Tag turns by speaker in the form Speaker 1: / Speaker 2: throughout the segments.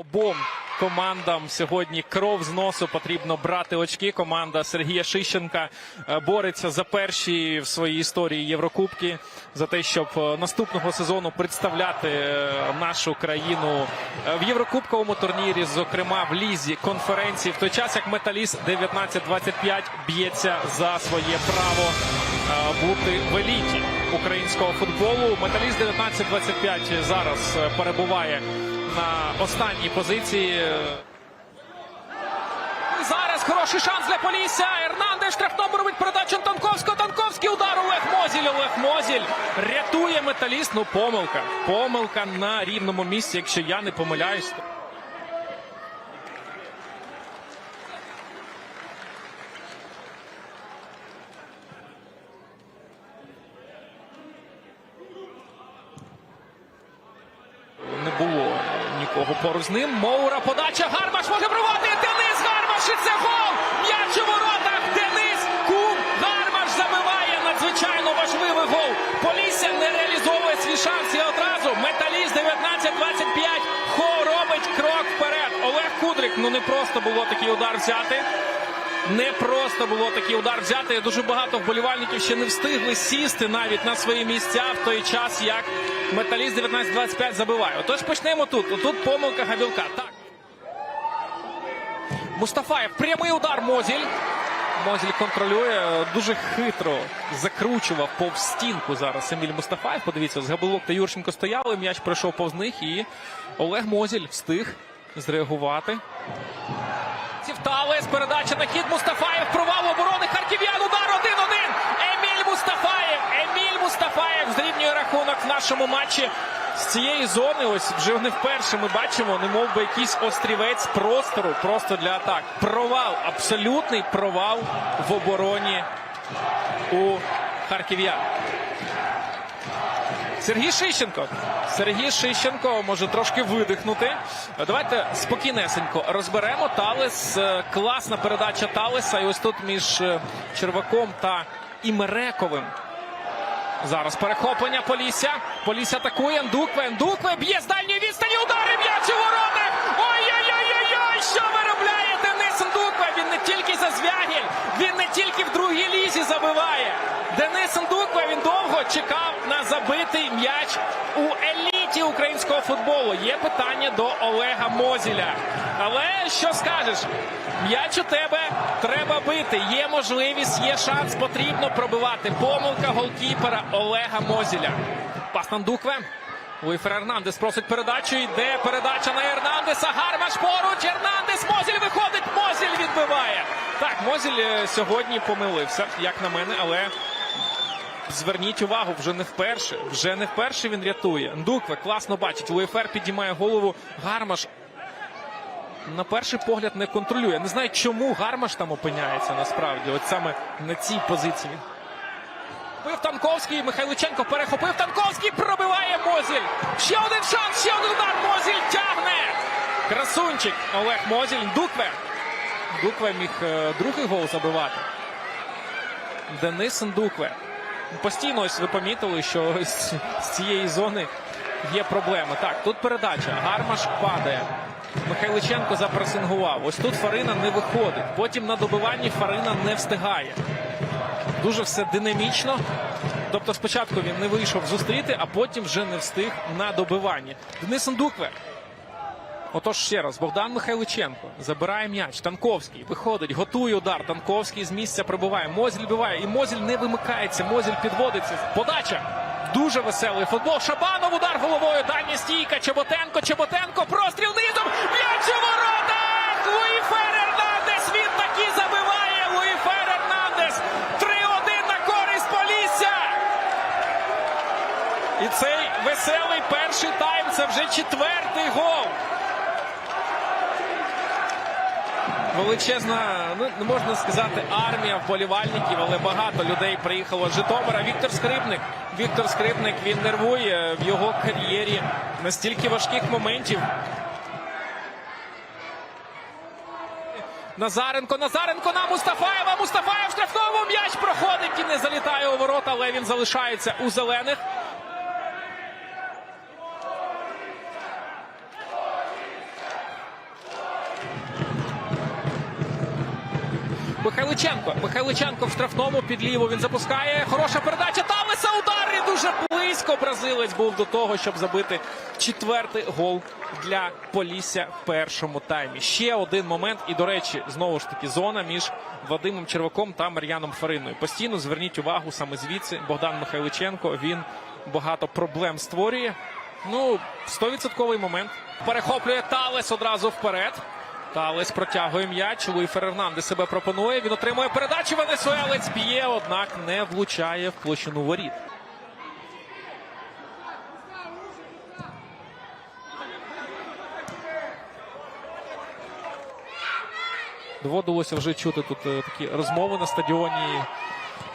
Speaker 1: Обом командам сьогодні кров з носу потрібно брати очки. Команда Сергія Шищенка е, бореться за перші в своїй історії Єврокубки за те, щоб е, наступного сезону представляти е, нашу країну в Єврокубковому турнірі, зокрема в лізі конференції. В той час як Металіст 19-25 б'ється за своє право бути в еліті українського футболу. Металіст 19-25 зараз перебуває на останній позиції. Зараз хороший шанс для Полісся. Ернандеш штрафному робить передачу Танковського. Танковський удар Олег Мозіль. Олег Мозіль рятує металіст. Ну, помилка. Помилка на рівному місці, якщо я не помиляюсь. Не було нікого поруч з ним. Моура подача. Гармаш може проводити. Денис Гармаш. І це гол. М'яч у воротах. Денис Кум Гармаш забиває надзвичайно важливий гол. Полісся не реалізовує свій шанс. І одразу металіст 19-25. Хо робить крок вперед. Олег Кудрик. Ну не просто було такий удар взяти. Не просто було такий удар взяти. Дуже багато вболівальників ще не встигли сісти навіть на свої місця в той час, як металіст 19-25 забиває. Отож почнемо тут. Тут помилка Габілка. Так. Мустафаєв. Прямий удар Мозіль. Мозіль контролює. Дуже хитро закручував повз стінку зараз Еміль Мустафаєв. Подивіться, з Габилок та Юрченко стояли. М'яч пройшов повз них. І Олег Мозіль встиг зреагувати. Талес, передача на хід Мустафаєв, провал оборони, Харків'ян, удар 1-1. Еміль Мустафаєв, Еміль Мустафаєв зрівнює рахунок в нашому матчі з цієї зони. Ось вже не вперше ми бачимо, не мов би якийсь острівець простору просто для атак. Провал, абсолютний провал в обороні у харків'ян. Сергій Шищенко. Сергій Шищенко може трошки видихнути. Давайте спокійнесенько розберемо. Талес. е, Класна передача Талеса. І ось тут між е, Черваком та Імерековим. Зараз перехоплення Полісся. Полісся атакує. Ндукве. Ндукве б'є з дальньої відстані. Удари Звягіль, він не тільки в другій лізі забиває. Денис Ндукве він довго чекав на забитий м'яч у еліті українського футболу. Є питання до Олега Мозіля. Але що скажеш? М'яч у тебе треба бити. Є можливість, є шанс, потрібно пробивати. Помилка голкіпера Олега Мозіля. Пас на Луїфер Ернандес просить передачу. Йде передача на Ернандеса. Гармаш поруч. Ернандес. Мозіль виходить. Мозіль відбиває. Так, Мозіль е, сьогодні помилився, як на мене, але зверніть увагу, вже не вперше. Вже не вперше він рятує. Ндукве класно бачить. Луїфер підіймає голову. Гармаш на перший погляд не контролює. Не знаю, чому Гармаш там опиняється насправді. От саме на цій позиції. Пив Танковський, Михайличенко перехопив Танковський, пробиває Мозіль. Ще один шанс, ще один удар. Мозіль тягне. Красунчик Олег Мозіль. Дукве. Дукве міг е, другий гол забивати. Денис Ndukve. Постійно ось ви помітили, що з цієї зони є проблеми. Так, тут передача. Гармаш падає. Михайличенко запресингував. Ось тут Фарина не виходить. Потім на добиванні Фарина не встигає. Дуже все динамічно. Тобто спочатку він не вийшов зустріти, а потім вже не встиг на добиванні. Денис Ndukve. Отож ще раз, Богдан Михайличенко забирає м'яч. Танковський виходить, готує удар. Танковський з місця прибуває. Мозіль биває. І Мозіль не вимикається. Мозіль підводиться. Подача. Дуже веселий футбол. Шабанов удар головою. Дальня стійка. Чеботенко. Чеботенко. Простріл низом. М'яч у воротах. Луї. Він таки забиває. Луї Фернандес. 3-1 на користь Полісся. І цей веселий перший тайм. Це вже четвертий гол. Величезна, ну не можна сказати, армія вболівальників, але багато людей приїхало з Житомира. Віктор Скрипник. Віктор Скрипник він нервує в його кар'єрі настільки важких моментів. Назаренко, Назаренко на Мустафаєва. Мустафаєв штрафному м'яч проходить і не залітає у ворота, але він залишається у зелених. Михайличенко. Михайличенко в штрафному під ліву. Він запускає. Хороша передача. Талеса удар і дуже близько. Бразилець був до того, щоб забити четвертий гол для Полісся в першому таймі. Ще один момент. І, до речі, знову ж таки, зона між Вадимом Черваком та Мар'яном Фариною. Постійно зверніть увагу саме звідси. Богдан Михайличенко. Він багато проблем створює. Ну, 100% момент. Перехоплює Талес одразу вперед. Талес протягує м'яч. Луї Фернандес себе пропонує. Він отримує передачу. Венесуелець б'є, однак не влучає в площину воріт. Доводилося вже чути тут е, такі розмови на стадіоні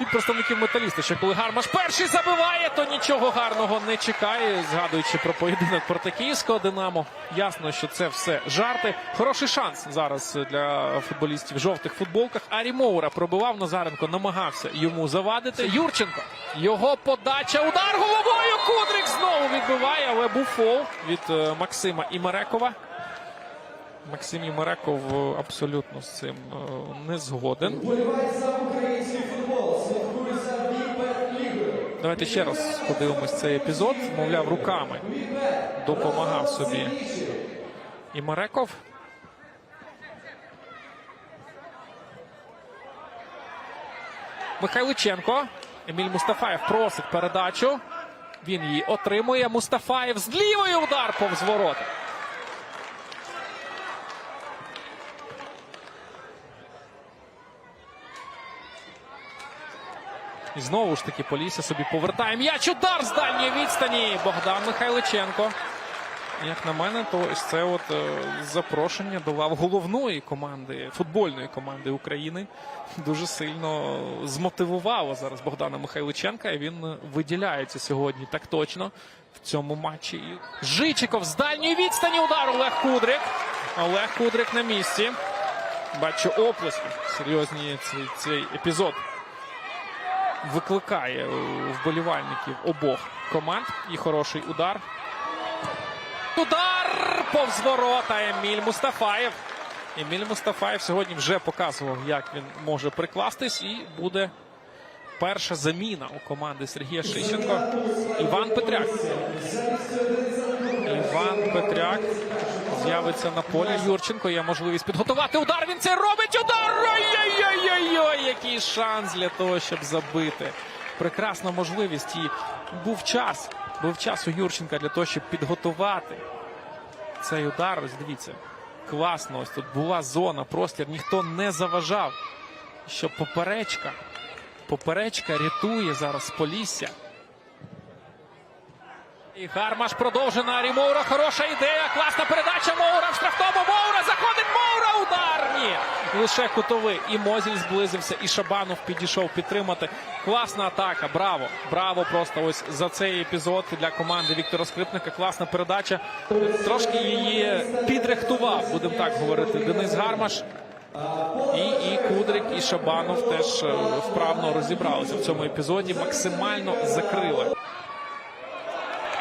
Speaker 1: від представників металіста. Що коли Гармаш перший забиває, то нічого гарного не чекає. Згадуючи про поєдинок проти київського Динамо, ясно, що це все жарти. Хороший шанс зараз для футболістів в жовтих футболках. Арі Моура пробивав Назаренко, намагався йому завадити. Юрченко. Його подача. Удар головою. Кудрик знову відбиває, але був фол від е, Максима Імерекова. Максим Імереков е, абсолютно з цим е, не згоден. Давайте ще раз подивимось цей епізод. Мовляв, руками допомагав собі і Мареков. Михайличенко. Еміль Мустафаєв просить передачу. Він її отримує. Мустафаєв з лівою удар повз ворота. І знову ж таки Полісся собі повертає м'яч. Удар з дальньої відстані. Богдан Михайличенко. Як на мене, то ось це от е, запрошення до лав головної команди, футбольної команди України дуже сильно змотивувало зараз Богдана Михайличенка. І він виділяється сьогодні так точно в цьому матчі. Жичиков з дальньої відстані удар Олег Кудрик. Олег Кудрик на місці. Бачу оплески. Серйозні цей, цей епізод викликає вболівальників обох команд. І хороший удар. Удар повз ворота Еміль Мустафаєв. Еміль Мустафаєв сьогодні вже показував, як він може прикластись, і буде перша заміна у команди Сергія Шищенко. Іван Петряк. Іван Петряк з'явиться на полі. Юрченко є можливість підготувати удар. Він це робить. Удар! Ой-ой-ой-ой! Який шанс для того, щоб забити. Прекрасна можливість. І був час. Був час у Юрченка для того, щоб підготувати цей удар. Ось дивіться. Класно. Ось тут була зона, простір. Ніхто не заважав. Що поперечка. Поперечка рятує зараз Полісся. І Гармаш продовжує на Арі Моура. Хороша ідея. Класна передача Моура в штрафному. Моура заходить. Моура. Удар. Ні. Лише кутовий. І Мозіль зблизився. І Шабанов підійшов підтримати. Класна атака. Браво. Браво просто ось за цей епізод для команди Віктора Скрипника. Класна передача. Трошки її підрихтував, будемо так говорити. Денис Гармаш. І, і Кудрик, і Шабанов теж е, вправно розібралися в цьому епізоді. Максимально закрили.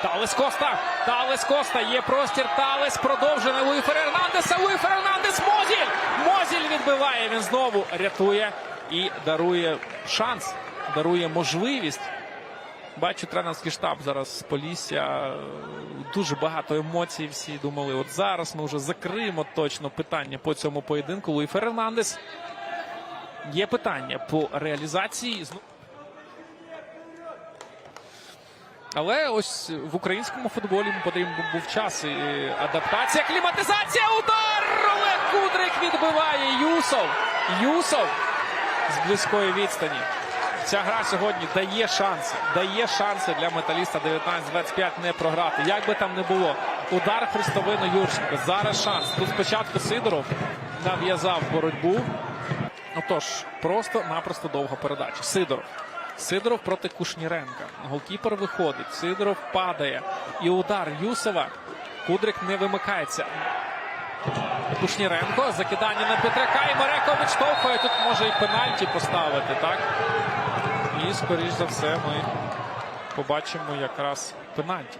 Speaker 1: Талес Коста. Талес Коста. Є простір. Талес продовжує Луї Фернандеса. Луї Фернандес. Мозіль. Мозіль відбиває. Він знову рятує і дарує шанс, дарує можливість. Бачу тренерський штаб зараз з Полісся. Дуже багато емоцій. Всі думали, от зараз ми вже закриємо точно питання по цьому поєдинку. Луї Фернандес. Є питання по реалізації. Але ось в українському футболі потрібен був час і адаптація, кліматизація, удар! Олег Кудрик відбиває Юсов. Юсов з близької відстані. Ця гра сьогодні дає шанси. Дає шанси для металіста 19-25 не програти. Як би там не було. Удар хрестовину Юрченко. Зараз шанс. Тут спочатку Сидоров нав'язав боротьбу. Отож, просто-напросто довга передача. Сидоров. Сидоров проти Кушніренка. Голкіпер виходить. Сидоров падає. І удар Юсова. Кудрик не вимикається. Кушніренко. Закидання на Петряка. І Мареков відштовхує. Тут може і пенальті поставити, так? І, скоріш за все, ми побачимо якраз пенальті.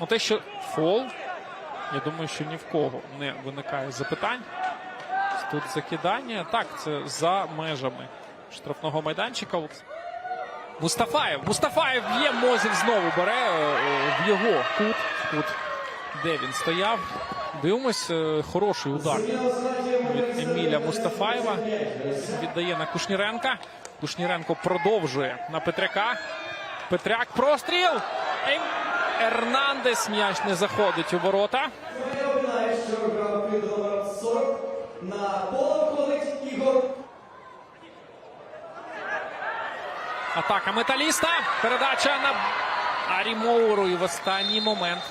Speaker 1: Ну, те, що фол, я думаю, що ні в кого не виникає запитань тут закидання. Так, це за межами штрафного майданчика. Мустафаєв. Мустафаєв є. Мозів знову бере е, в його кут. Кут, де він стояв. Дивимось, е, хороший удар від Еміля Мустафаєва. Віддає на Кушніренка. Кушніренко продовжує на Петряка. Петряк простріл. Ем... Ернандес м'яч не заходить у ворота.
Speaker 2: Нагадаю, що грав під номером 40. На поле виходить Ігор
Speaker 1: Атака металіста. Передача на Арімоуру. І в останній момент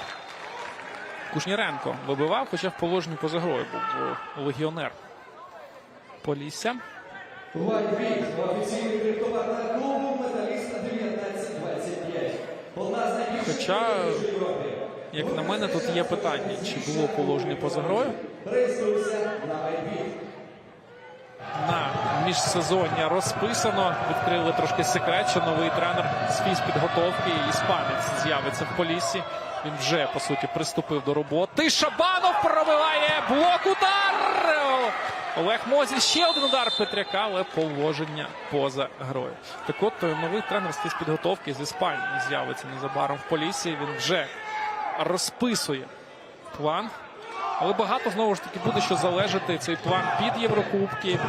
Speaker 1: Кушніренко вибивав, хоча в положенні поза грою був легіонер Полісся.
Speaker 2: Вайбіт, офіційний криптовалютний клубу Металіста 1925. Одна з найбільших
Speaker 1: Хоча, як на мене, тут є питання, чи було положення поза грою.
Speaker 2: На
Speaker 1: на міжсезоння розписано. Відкрили трошки секрет, що новий тренер з фізпідготовки іспанець з'явиться в Поліссі. Він вже по суті приступив до роботи. Шабанов пробиває блок удар. Олег Мозіль ще один удар Петряка, але положення поза грою. Так от новий тренер з фізпідготовки з Іспанії з'явиться незабаром в Поліссі. Він вже розписує план. Але багато знову ж таки буде що залежати цей план під Єврокубки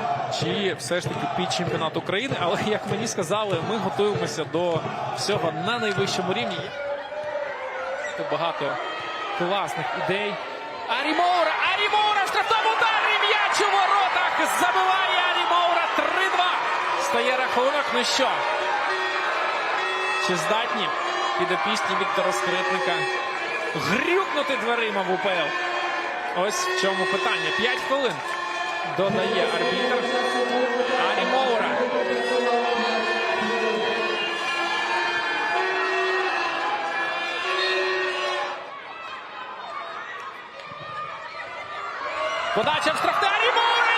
Speaker 1: чи все ж таки під чемпіонат України. Але як мені сказали, ми готуємося до всього на найвищому рівні. Багато класних ідей. Арі Моура! Арі Моура штрафному ударі! М'яч у воротах! Забиває Арі Моура 3-2. Стає рахунок. Ну що? Чи здатні підопічні Віктора Скрипника грюкнути дверима в УПЛ? Ось в чому питання. П'ять хвилин додає арбітр. Арі Моура. Подача в штрафне Арі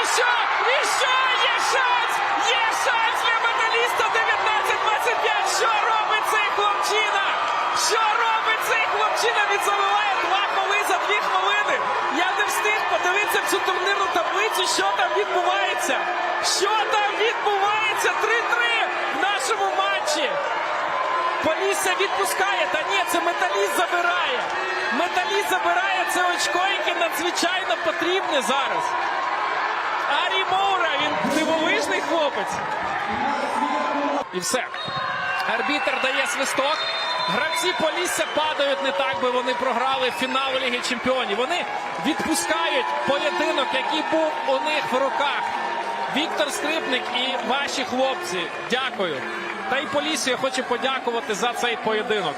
Speaker 1: І що? І що? Є шанс! Є шанс для металіста 19-25. Що робить цей хлопчина? Що робить цей хлопчина? Він забиває два голи за дві хвилини. Я не встиг подивитися в цю турнірну таблицю, що там відбувається. Що там відбувається? 3-3 в нашому матчі. Полісся відпускає. Та ні, це металіст забирає. Металіст забирає це очко, яке надзвичайно потрібне зараз. Арі Моура, він дивовижний хлопець. І все. Арбітер дає свисток. Гравці Полісся падають не так, би вони програли фінал Ліги Чемпіонів. Вони відпускають поєдинок, який був у них в руках. Віктор Скрипник і ваші хлопці. Дякую. Та й Поліссю я хочу подякувати за цей поєдинок.